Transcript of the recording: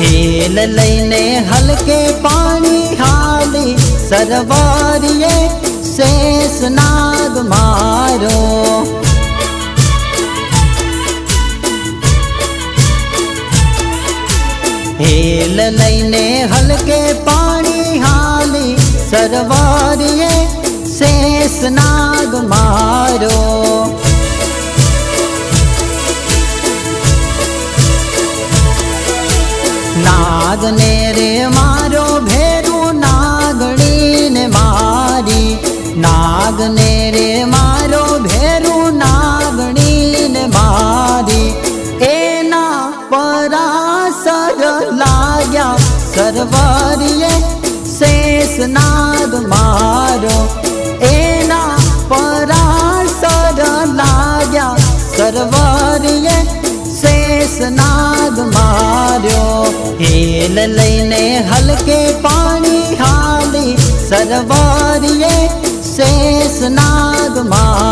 હેલ લઈને હલકે પાણી હાલી. સરવારીએ શેષ નાગ મારો. હેલ લઈને હલકે પાણી હાલી. સરવારીએ શેષ નાગ નાગને રે મારો ભેરું નાગણીને મારી નાગને રે મારો ભેરું નાગણીને મારી એના પરાસર લાગ્યા સરવારીએ શેષ નાદ મારો એના પરાસર લાગ્યા સરવારીએ શેષ માર્યો હેલ લઈને હલકે પાણી હાલી સરવારીએ શેષ નાગ મારો